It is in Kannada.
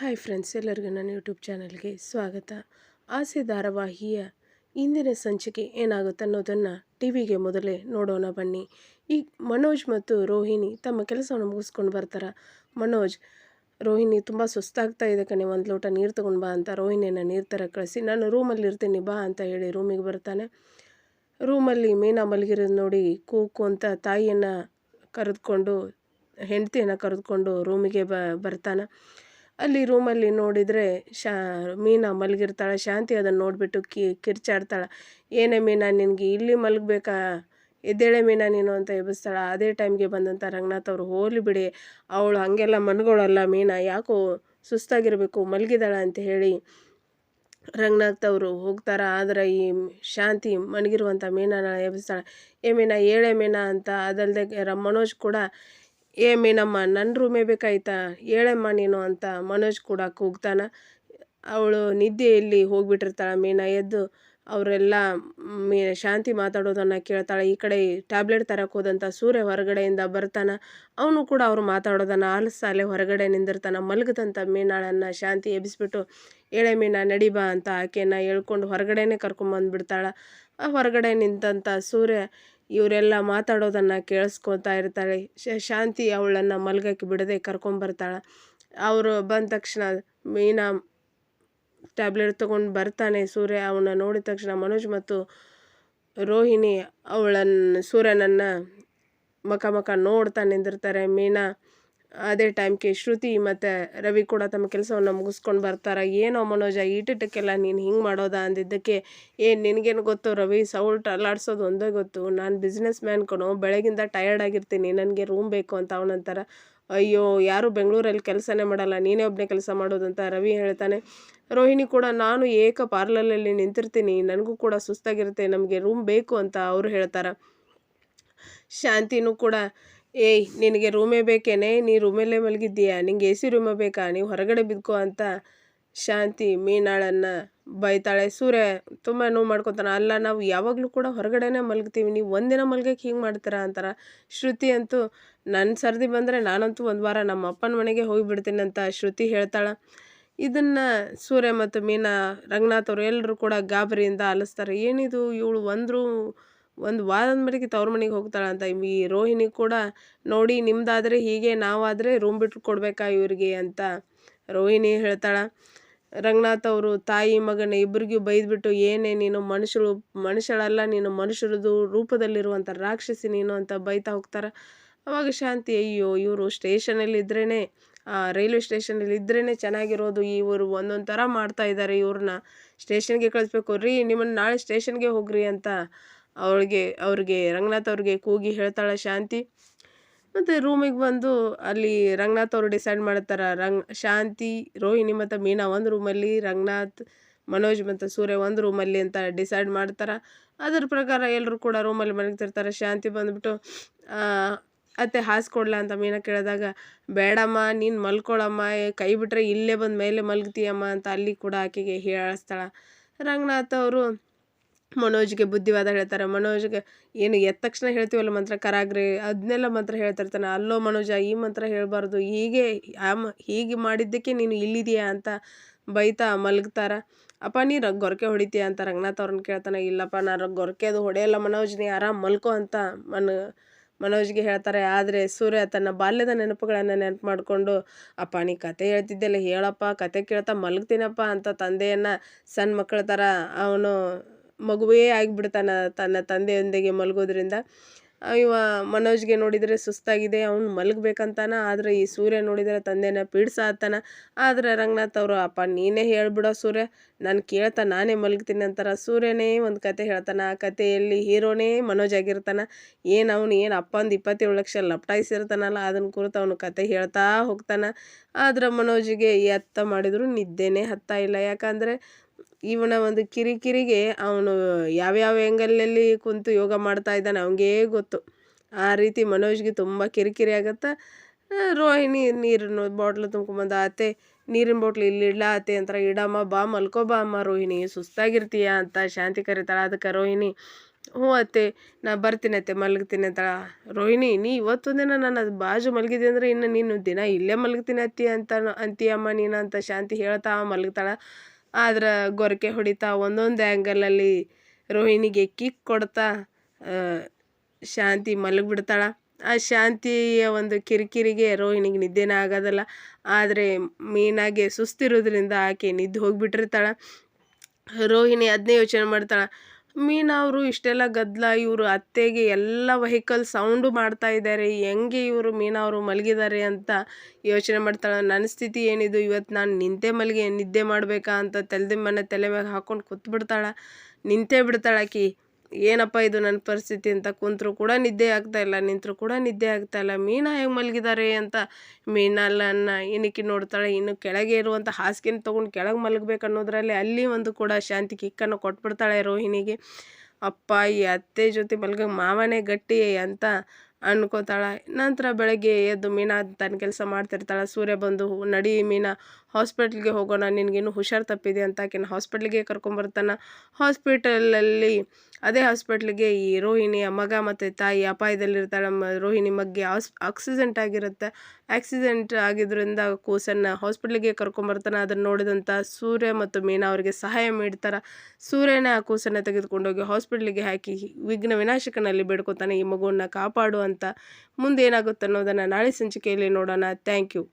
ಹಾಯ್ ಫ್ರೆಂಡ್ಸ್, ಎಲ್ಲರಿಗೂ ನನ್ನ ಯೂಟ್ಯೂಬ್ ಚಾನಲ್ಗೆ ಸ್ವಾಗತ. ಆಸೆ ಧಾರಾವಾಹಿಯ ಇಂದಿನ ಸಂಚಿಕೆ ಏನಾಗುತ್ತೆ ಅನ್ನೋದನ್ನು ಟಿ ವಿಗೆ ಮೊದಲೇ ನೋಡೋಣ ಬನ್ನಿ. ಈ ಮನೋಜ್ ಮತ್ತು ರೋಹಿಣಿ ತಮ್ಮ ಕೆಲಸವನ್ನು ಮುಗಿಸ್ಕೊಂಡು ಬರ್ತಾರೆ. ಮನೋಜ್, ರೋಹಿಣಿ ತುಂಬ ಸುಸ್ತಾಗ್ತಾ ಇದೆ ಕಣೆ, ಒಂದು ಲೋಟ ನೀರು ತೊಗೊಂಡು ಬಾ ಅಂತ ರೋಹಿಣಿಯನ್ನು ನೀರು ಥರ ಕಳಿಸಿ, ನಾನು ರೂಮಲ್ಲಿ ಇರ್ತೀನಿ, ಬಾ ಅಂತ ಹೇಳಿ ರೂಮಿಗೆ ಬರ್ತಾನೆ. ರೂಮಲ್ಲಿ ಮೀನಾ ಮಲಗಿರೋದು ನೋಡಿ ಕೂಕು ಅಂತ ತಾಯಿಯನ್ನು ಕರೆದುಕೊಂಡು, ಹೆಂಡತಿಯನ್ನು ಕರೆದುಕೊಂಡು ರೂಮಿಗೆ ಬರ್ತಾನೆ. ಅಲ್ಲಿ ರೂಮಲ್ಲಿ ನೋಡಿದರೆ ಶಾ, ಮೀನಾ ಮಲಗಿರ್ತಾಳೆ, ಶಾಂತಿ ಅದನ್ನು ನೋಡಿಬಿಟ್ಟು ಕಿ, ಕಿರ್ಚಾಡ್ತಾಳೆ. ಏನೇ ಮೀನಾ, ನಿನಗೆ ಇಲ್ಲಿ ಮಲಗಬೇಕಾ? ಎದ್ದೇಳೆ ಮೀನಾ ನೀನು ಅಂತ ಎಬ್ಬಿಸ್ತಾಳೆ. ಅದೇ ಟೈಮ್ಗೆ ಬಂದಂಥ ರಂಗನಾಥ್ ಅವರು, ಹೋಲಿ ಬಿಡಿ. ಅವಳು ಹಾಗೆಲ್ಲ ಮನ್ಗಳಲ್ಲ ಮೀನಾ. ಯಾಕೋ ಸುಸ್ತಾಗಿರಬೇಕು ಮಲಗಿದಾಳ ಅಂತ ಹೇಳಿ ರಂಗನಾಥ್ ಅವರು ಹೋಗ್ತಾರೆ. ಆದರೆ ಈ ಶಾಂತಿ ಮಣಗಿರುವಂಥ ಮೀನಾನ ಎಬ್ಬಿಸ್ತಾಳೆ. ಏ ಮೀನಾ, ಏಳೆ ಮೀನಾ ಅಂತ ಅದಲ್ಲದೆ ರ, ಮನೋಜ್ ಕೂಡ ಏ ಮೀನಮ್ಮ ನನ್ನ ರೂಮೇ ಬೇಕಾಯ್ತಾ? ಹೇಳಮ್ಮ ನೀನು ಅಂತ ಮನೋಜ್ ಕೂಡ ಕೂಗ್ತಾನ. ಅವಳು ನಿದ್ದೆಯಲ್ಲಿ ಹೋಗಿಬಿಟ್ಟಿರ್ತಾಳೆ. ಮೀನ ಎದ್ದು ಅವರೆಲ್ಲ, ಮೀ, ಶಾಂತಿ ಮಾತಾಡೋದನ್ನು ಕೇಳ್ತಾಳೆ. ಈ ಕಡೆ ಟ್ಯಾಬ್ಲೆಟ್ ತರಕ್ಕೆ ಹೋದಂಥ ಸೂರ್ಯ ಹೊರಗಡೆಯಿಂದ ಬರ್ತಾನೆ. ಅವನು ಕೂಡ ಅವ್ರು ಮಾತಾಡೋದನ್ನು ಆಲಿಸ್ತಾಲೆ ಹೊರಗಡೆ ನಿಂದಿರ್ತಾನೆ. ಮಲಗದಂಥ ಮೀನಾಳನ್ನು ಶಾಂತಿ ಎಬ್ಬಿಸ್ಬಿಟ್ಟು ಎಳೆ ಮೀನಾ ನಡಿಬಾ ಅಂತ ಆಕೆಯನ್ನು ಹೇಳ್ಕೊಂಡು ಹೊರಗಡೆನೇ ಆ ಹೊರಗಡೆ ನಿಂತಂಥ ಸೂರ್ಯ ಇವರೆಲ್ಲ ಮಾತಾಡೋದನ್ನು ಕೇಳಿಸ್ಕೊತಾ ಇರ್ತಾಳೆ. ಶಾಂತಿ ಅವಳನ್ನು ಮಲ್ಗಕ್ಕೆ ಬಿಡದೆ ಕರ್ಕೊಂಬರ್ತಾಳೆ ಅವರು ಬಂದ ತಕ್ಷಣ ಮೀನಾ ಟ್ಯಾಬ್ಲೆಟ್ ತೊಗೊಂಡು ಬರ್ತಾನೆ. ಸೂರ್ಯ ಅವನ್ನ ನೋಡಿದ ತಕ್ಷಣ ಮನೋಜ್ ಮತ್ತು ರೋಹಿಣಿ ಅವಳನ್ನು ಸೂರ್ಯನನ್ನು ಮಕ ಮಕ ನೋಡ್ತಾ ನಿಂದಿರ್ತಾರೆ. ಮೀನಾ ಅದೇ ಟೈಮ್ಗೆ ಶ್ರುತಿ ಮತ್ತು ರವಿ ಕೂಡ ತಮ್ಮ ಕೆಲಸವನ್ನು ಮುಗಿಸ್ಕೊಂಡು ಬರ್ತಾರೆ. ಏನೋ ಮನೋಜ ಈಟಿಟ್ಟಕ್ಕೆಲ್ಲ ನೀನು ಹಿಂಗೆ ಮಾಡೋದಾ ಅಂದಿದ್ದಕ್ಕೆ ಏನು ನಿನಗೇನು ಗೊತ್ತು ರವಿ? ಸೌಲ್ಟ್ ಅಲ್ಲಾಡ್ಸೋದು ಒಂದೇ ಗೊತ್ತು. ನಾನು ಬಿಸ್ನೆಸ್ ಮ್ಯಾನ್ ಕಣೋ, ಬೆಳಗಿಂದ ಟಯರ್ಡ್ ಆಗಿರ್ತೀನಿ. ನನಗೆ ರೂಮ್ ಬೇಕು ಅಂತ ಅವನಂತಾರೆ ಅಯ್ಯೋ, ಯಾರು ಬೆಂಗಳೂರಲ್ಲಿ ಕೆಲಸನೇ ಮಾಡಲ್ಲ. ನೀನೇ ಒಬ್ಬನೇ ಕೆಲಸ ಮಾಡೋದು ಅಂತ ರವಿ ಹೇಳ್ತಾನೆ. ರೋಹಿಣಿ ಕೂಡ, ನಾನು ಏಕ ಪಾರ್ಲರಲ್ಲಿ ನಿಂತಿರ್ತೀನಿ. ನನಗೂ ಕೂಡ ಸುಸ್ತಾಗಿರುತ್ತೆ. ನಮಗೆ ರೂಮ್ ಬೇಕು ಅಂತ ಅವರು ಹೇಳ್ತಾರೆ. ಶಾಂತಿನೂ ಕೂಡ ಏಯ್, ನಿನಗೆ ರೂಮೇ ಬೇಕೇನೆ? ನೀ ರೂಮಲ್ಲೇ ಮಲಗಿದ್ದೀಯಾ? ನಿಂಗೆ ಎ ಸಿ ರೂಮೇ ಬೇಕಾ? ನೀವು ಹೊರಗಡೆ ಬಿದ್ಕೋ ಅಂತ ಶಾಂತಿ ಮೀನಾಳನ್ನು ಬೈತಾಳೆ. ಸೂರ್ಯ ತುಂಬ ನೋವು ಮಾಡ್ಕೊತಾನೆ. ಅಲ್ಲ, ನಾವು ಯಾವಾಗಲೂ ಕೂಡ ಹೊರಗಡೆನೇ ಮಲಗ್ತೀವಿ. ನೀವು ಒಂದಿನ ಮಲ್ಗಕ್ಕೆ ಹಿಂಗೆ ಮಾಡ್ತೀರಾ ಅಂತಾರೆ. ಶ್ರುತಿ ಅಂತೂ ನನ್ನ ಸರ್ದಿ ಬಂದರೆ ನಾನಂತೂ ಒಂದು ವಾರ ನಮ್ಮ ಅಪ್ಪನ ಮನೆಗೆ ಹೋಗಿಬಿಡ್ತೀನಿ ಅಂತ ಶ್ರುತಿ ಹೇಳ್ತಾಳೆ. ಇದನ್ನು ಸೂರ್ಯ ಮತ್ತು ಮೀನಾ, ರಂಗನಾಥ್ ಅವರು ಎಲ್ಲರೂ ಕೂಡ ಗಾಬರಿಯಿಂದ ಆಲಿಸ್ತಾರೆ. ಏನಿದು? ಇವಳು ಒಂದರು ಒಂದು ವಾರದ ಮಟ್ಟಿಗೆ ತವ್ರ ಮನೆಗೆ ಹೋಗ್ತಾಳಂತ ಈ ರೋಹಿಣಿ ಕೂಡ ನೋಡಿ ನಿಮ್ಮದಾದರೆ ಹೀಗೆ ನಾವಾದರೆ ರೂಮ್ ಬಿಟ್ಟು ಕೊಡಬೇಕಾ ಇವ್ರಿಗೆ ಅಂತ ರೋಹಿಣಿ ಹೇಳ್ತಾಳೆ. ರಂಗನಾಥ್ ಅವರು ತಾಯಿ, ಮಗನ ಇಬ್ಬರಿಗೂ ಬೈದ್ಬಿಟ್ಟು ಏನೇ ನೀನು ಮನುಷ್ಯರು, ಮನುಷ್ಯಳಲ್ಲ, ನೀನು ಮನುಷ್ಯರದು ರೂಪದಲ್ಲಿರುವಂಥ ರಾಕ್ಷಸಿ ನೀನು ಅಂತ ಬೈತಾ ಹೋಗ್ತಾರೆ. ಅವಾಗ ಶಾಂತಿ, ಅಯ್ಯೋ ಇವರು ಸ್ಟೇಷನಲ್ಲಿ ಇದ್ರೇ ರೈಲ್ವೆ ಸ್ಟೇಷನಲ್ಲಿ ಇದ್ರೇ ಚೆನ್ನಾಗಿರೋದು ಇವರು ಒಂದೊಂದು ಥರ ಮಾಡ್ತಾ ಇದ್ದಾರೆ ಇವ್ರನ್ನ ಸ್ಟೇಷನ್ಗೆ ಕಳಿಸ್ಬೇಕು, ರೀ ನಿಮ್ಮನ್ನು ನಾಳೆ ಸ್ಟೇಷನ್ಗೆ ಹೋಗ್ರಿ ಅಂತ ಅವಳಿಗೆ, ಅವ್ರಿಗೆ, ರಂಗನಾಥ್ ಅವ್ರಿಗೆ ಕೂಗಿ ಹೇಳ್ತಾಳೆ ಶಾಂತಿ. ಮತ್ತು ರೂಮಿಗೆ ಬಂದು ಅಲ್ಲಿ ರಂಗನಾಥ್ ಅವರು ಡಿಸೈಡ್ ಮಾಡ್ತಾರೆ, ರಂಗ್, ಶಾಂತಿ, ರೋಹಿಣಿ ಮತ್ತು ಮೀನಾ ಒಂದು ರೂಮಲ್ಲಿ, ರಂಗನಾಥ್, ಮನೋಜ್ ಮತ್ತು ಸೂರ್ಯ ಒಂದು ರೂಮಲ್ಲಿ ಅಂತ ಡಿಸೈಡ್ ಮಾಡ್ತಾರೆ. ಅದ್ರ ಪ್ರಕಾರ ಎಲ್ಲರೂ ಕೂಡ ರೂಮಲ್ಲಿ ಮಲಗ್ತಿರ್ತಾರೆ. ಶಾಂತಿ ಬಂದುಬಿಟ್ಟು ಅತ್ತೆ ಹಾಸ್ಕೊಡ್ಲ ಅಂತ ಮೀನಾ ಕೇಳಿದಾಗ, ಬೇಡಮ್ಮ, ನೀನು ಮಲ್ಕೊಳಮ್ಮ ಕೈ ಬಿಟ್ಟರೆ ಇಲ್ಲೇ ಬಂದು ಮೇಲೆ ಮಲಗ್ತೀಯಮ್ಮ ಅಂತ ಅಲ್ಲಿ ಕೂಡ ಆಕೆಗೆ ಹೇಳಿಸ್ತಾಳೆ. ರಂಗನಾಥ್ ಅವರು ಮನೋಜ್ಗೆ ಬುದ್ಧಿವಾದ ಹೇಳ್ತಾರೆ. ಮನೋಜ್ಗೆ ಏನು ಎದ್ದ ತಕ್ಷಣ ಹೇಳ್ತೀವಲ್ಲ ಮಂತ್ರ? ಕರಾಗ್ರಿ ಅದನ್ನೆಲ್ಲ ಮಂತ್ರ ಹೇಳ್ತಿರ್ತಾನೆ. ಅಲ್ಲೋ ಮನೋಜ, ಈ ಮಂತ್ರ ಹೇಳಬಾರ್ದು. ಹೀಗೆ ಹೀಗೆ ಮಾಡಿದ್ದಕ್ಕೆ ನೀನು ಇಲ್ಲಿದೆಯಾ ಅಂತ ಬೈತಾ ಮಲಗ್ತಾರ. ಅಪ್ಪ, ನೀ ರ, ಗೊರಕೆ ಹೊಡಿತೀಯ ಅಂತ ರಂಗನಾಥ್ ಅವ್ರನ್ನ ಕೇಳ್ತಾನೆ. ಇಲ್ಲಪ್ಪ ನಾನು ಗೊರಕೆ ಅದು ಹೊಡೆಯಲ್ಲ ಮನೋಜ್, ನೀ ಆರಾಮ್ ಮಲ್ಕೋ ಅಂತ ಮನ, ಮನೋಜ್ಗೆ ಹೇಳ್ತಾರೆ. ಆದರೆ ಸೂರ್ಯ ತನ್ನ ಬಾಲ್ಯದ ನೆನಪುಗಳನ್ನು ನೆನಪು ಮಾಡಿಕೊಂಡು, ಅಪ್ಪ, ನೀ ಕತೆ ಹೇಳ್ತಿದ್ದೆಲ್ಲ ಹೇಳಪ್ಪ, ಕತೆ ಕೇಳ್ತಾ ಮಲಗ್ತೀನಪ್ಪ ಅಂತ ತಂದೆಯನ್ನು ಸಣ್ಣ ಮಕ್ಕಳ ಥರ ಅವನು ಮಗುವೇ ಆಗಿಬಿಡ್ತಾನೆ, ತನ್ನ ತಂದೆಯೊಂದಿಗೆ ಮಲಗೋದ್ರಿಂದ. ಇವ ಮನೋಜ್ಗೆ ನೋಡಿದರೆ ಸುಸ್ತಾಗಿದೆ, ಅವ್ನು ಮಲಗಬೇಕಂತಾನ, ಆದರೆ ಈ ಸೂರ್ಯ ನೋಡಿದರೆ ತಂದೆನ ಪೀಡ್ಸಾತ್ತಾನ ಆದರೆ ರಂಗನಾಥ್ ಅವರು, ಅಪ್ಪ, ನೀನೇ ಹೇಳ್ಬಿಡೋ ಸೂರ್ಯ, ನಾನು ಕೇಳ್ತಾ ನಾನೇ ಮಲಗ್ತೀನಿ ಅಂತಾರ. ಸೂರ್ಯನೇ ಒಂದು ಕತೆ ಹೇಳ್ತಾನೆ, ಆ ಕಥೆಯಲ್ಲಿ ಹೀರೋನೇ ಮನೋಜ್ ಆಗಿರ್ತಾನೆ. ಏನು ಅವನು, ಏನು ಅಪ್ಪ ಒಂದು ಇಪ್ಪತ್ತೇಳು ಲಕ್ಷ ಲಪ್ಟಾಯಿಸಿರ್ತಾನಲ್ಲ ಅದನ್ನ ಕುರಿತು ಅವನು ಕತೆ ಹೇಳ್ತಾ ಹೋಗ್ತಾನೆ. ಆದರೆ ಮನೋಜಿಗೆ ಎತ್ತ ಮಾಡಿದರೂ ನಿದ್ದೆನೇ ಹತ್ತಾಯಿಲ್ಲ ಯಾಕಂದರೆ ಇವನ ಒಂದು ಕಿರಿಕಿರಿಗೆ ಅವನು ಯಾವ್ಯಾವ ಆ್ಯಂಗಲಲ್ಲಿ ಕುಂತು ಯೋಗ ಮಾಡ್ತಾ ಇದ್ದಾನೆ ಅವನಿಗೇ ಗೊತ್ತು. ಆ ರೀತಿ ಮನೋಜ್ಗೆ ತುಂಬ ಕಿರಿಕಿರಿ ಆಗತ್ತೆ. ರೋಹಿಣಿ ನೀರಿನ ಬಾಟ್ಲು ತುಂಬ್ಕೊಂಬಂದು ಆತೆ ನೀರಿನ ಬಾಟ್ಲು ಇಲ್ಲಿ ಇಡ್ಲಾತೆ ಅಂತಾರೆ. ಇಡಮ್ಮ, ಬಾ, ಮಲ್ಕೋ, ಬಾ, ಅಮ್ಮ, ರೋಹಿಣಿ, ಸುಸ್ತಾಗಿರ್ತೀಯ ಅಂತ ಶಾಂತಿ ಕರೀತಾಳೆ. ಅದಕ್ಕೆ ರೋಹಿಣಿ, ಹ್ಞೂ ಅತ್ತೆ, ನಾ ಬರ್ತೀನಿ ಅತ್ತೆ, ಮಲಗ್ತೀನಿ ಅಂತಾಳ. ರೋಹಿಣಿ, ನೀ ಇವತ್ತು ದಿನ ನಾನು ಅದು ಬಾಜು ಮಲಗಿದೆ ಅಂದ್ರೆ ಇನ್ನು ನೀನು ದಿನ ಇಲ್ಲೇ ಮಲಗ್ತೀನಿ ಅತ್ತಿ ಅಂತ ಅಂತೀಯಮ್ಮ ನೀನು ಅಂತ ಶಾಂತಿ ಹೇಳ್ತಾ ಮಲಗ್ತಾಳ. ಆದ್ರೆ ಗೊರಕೆ ಹೊಡಿತಾ ಒಂದೊಂದು ಆ್ಯಂಗಲಲ್ಲಿ ರೋಹಿಣಿಗೆ ಕಿಕ್ ಕೊಡ್ತಾ ಶಾಂತಿ ಮಲಗಿಬಿಡ್ತಾಳ. ಆ ಶಾಂತಿಯ ಒಂದು ಕಿರಿಕಿರಿಗೆ ರೋಹಿಣಿಗೆ ನಿದ್ದೆನೇ ಆಗೋದಿಲ್ಲ. ಆದರೆ ಮೀನಾಗೆ ಸುಸ್ತಿರೋದ್ರಿಂದ ಆಕೆ ನಿದ್ದೆ ಹೋಗಿಬಿಟ್ಟಿರ್ತಾಳೆ ರೋಹಿಣಿ ಅದನ್ನೇ ಯೋಚನೆ ಮಾಡ್ತಾಳೆ. ಮೀನಾ ಅವರು ಇಷ್ಟೆಲ್ಲ ಗದ್ದಲ ಇವರು ಅತ್ತೆಗೆ ಎಲ್ಲ ವೆಹಿಕಲ್ ಸೌಂಡು ಮಾಡ್ತಾ ಇದ್ದಾರೆ ಹೆಂಗೆ ಇವರು ಮೀನಾ ಅವರು ಮಲಗಿದ್ದಾರೆ ಅಂತ ಯೋಚನೆ ಮಾಡ್ತಾಳೆ. ನನ್ನ ಸ್ಥಿತಿ ಏನಿದು? ಇವತ್ತು ನಾನು ನಿಂತೆ ಮಲಗಿ ನಿದ್ದೆ ಮಾಡಬೇಕಾ ಅಂತ ತಲೆದಿಂಬನ್ನ ತಲೆ ಮ್ಯಾಗ ಹಾಕೊಂಡು ಕೂತ್ಬಿಡ್ತಾಳೆ. ನಿಂತೇ ಬಿಡ್ತಾಳೆ ಆಕಿ. ಏನಪ್ಪ ಇದು ನನ್ನ ಪರಿಸ್ಥಿತಿ ಅಂತ ಕುಂತರೂ ಕೂಡ ನಿದ್ದೆ ಆಗ್ತಾ ಇಲ್ಲ, ನಿಂತರೂ ಕೂಡ ನಿದ್ದೆ ಆಗ್ತಾ ಇಲ್ಲ. ಮೀನಾ ಹೆಂಗೆ ಮಲಗಿದ್ದಾರೆ ಅಂತ ಮೀನಲ್ಲನ್ನ ಏನಕ್ಕೆ ನೋಡ್ತಾಳೆ, ಇನ್ನು ಕೆಳಗೆ ಇರುವಂಥ ಹಾಸಿಗೆನ ತೊಗೊಂಡು ಕೆಳಗೆ ಮಲಗಬೇಕು ಅನ್ನೋದ್ರಲ್ಲಿ ಅಲ್ಲಿ ಒಂದು ಕೂಡ ಶಾಂತಿ ಕಿಕ್ಕನ್ನು ಕೊಟ್ಬಿಡ್ತಾಳೆ ರೋಹಿಣಿಗೆ. ಅಪ್ಪ, ಈ ಅತ್ತೆ ಜೊತೆ ಮಲ್ಗ ಮಾವನೇ ಗಟ್ಟಿ ಅಂತ ಅನ್ಕೋತಾಳ. ನಂತರ ಬೆಳಗ್ಗೆ ಎದ್ದು ಮೀನಾ ತನ್ನ ಕೆಲಸ ಮಾಡ್ತಿರ್ತಾಳೆ. ಸೂರ್ಯ ಬಂದು ನಡಿ ಮೀನಾ, ಹಾಸ್ಪಿಟ್ಲಿಗೆ ಹೋಗೋಣ, ನಿನಗೇನು ಹುಷಾರು ತಪ್ಪಿದೆ ಅಂತ ಆಕಿನ ಹಾಸ್ಪಿಟ್ಲಿಗೆ ಕರ್ಕೊಂಬರ್ತಾನೆ. ಹಾಸ್ಪಿಟಲಲ್ಲಿ ಅದೇ ಹಾಸ್ಪಿಟ್ಲಿಗೆ ಈ ರೋಹಿಣಿಯ ಮಗ ಮತ್ತು ತಾಯಿ ಅಪಾಯದಲ್ಲಿರ್ತಾಳೆ. ರೋಹಿಣಿ ಮಗ್ಗೆ ಆಸ್, ಆಕ್ಸಿಡೆಂಟ್ ಆಗಿರುತ್ತೆ. ಆಕ್ಸಿಡೆಂಟ್ ಆಗಿದ್ದರಿಂದ ಕೂಸನ್ನು ಹಾಸ್ಪಿಟ್ಲಿಗೆ ಕರ್ಕೊಂಬರ್ತಾನೆ. ಅದನ್ನು ನೋಡಿದಂಥ ಸೂರ್ಯ ಮತ್ತು ಮೀನಾ ಅವರಿಗೆ ಸಹಾಯ ಮಾಡ್ತಾರೆ. ಸೂರ್ಯನ ಆ ಕೂಸನ್ನು ತೆಗೆದುಕೊಂಡೋಗಿ ಹಾಸ್ಪಿಟ್ಲಿಗೆ ಹಾಕಿ ವಿಘ್ನ ವಿನಾಶಕನಲ್ಲಿ ಬೇಡ್ಕೊತಾನೆ. ಈ ಮಗುವನ್ನು ಕಾಪಾಡು ಅಂತ ಮುಂದೇನಾಗುತ್ತೆ ಅನ್ನೋದನ್ನು ನಾಳೆ ಸಂಚಿಕೆಯಲ್ಲಿ ನೋಡೋಣ. Thank you